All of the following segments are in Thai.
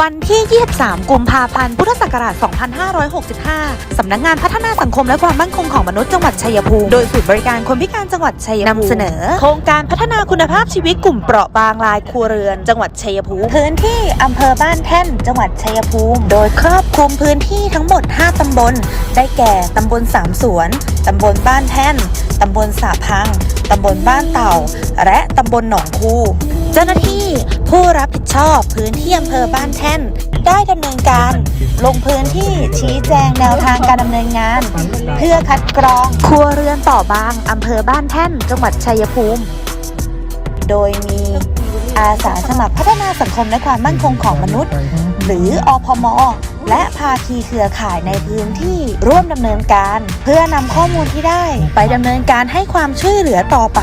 วันที่ 23 กุมภาพันธ์ พุทธศักราช 2565 สำนักงานพัฒนาสังคมและความมั่นคงของมนุษย์จังหวัดชัยภูมิ โดยศูนย์บริการคนพิการจังหวัดชัยภูมินำเสนอ โครงการพัฒนาคุณภาพชีวิตกลุ่มเปราะบางรายครัวเรือน จังหวัดชัยภูมิ พื้นที่อำเภอบ้านแท่น จังหวัดชัยภูมิ โดยครอบคลุมพื้นที่ทั้งหมด 5 ตำบล ได้แก่ ตำบลสามสวน ตำบลบ้านแท่น ตำบลสาพัง ตำบลบ้านเต่า และตำบลหนองคูเจ้าหน้าที่ผู้รับ ชอบพื้นที่อำเภอบ้านแท่น ได้ดำเนินการลงพื้นที่ชี้แจงแนวทางการดำเนินงาน เพื่อคัดกรองครัวเรือนต่อบางอำเภอบ้านแท่น จังหวัดชัยภูมิ โดยมีอาสาสมัครพัฒนาสังคมและความมั่นคงของมนุษย์ หรืออพม และภาคีเครือข่ายในพื้นที่ร่วมดำเนินการ เพื่อนำข้อมูลที่ได้ไปดำเนินการให้ความช่วยเหลือต่อไป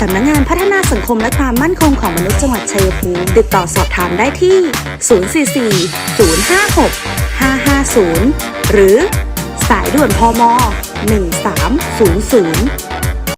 สำนักงงานพัฒนาสังคมและความมั่นคงของมนุษย์จังหวัดชัยภูมิติดต่อสอบถามได้ที่ 044 056 550 หรือ สายด่วนพม 1300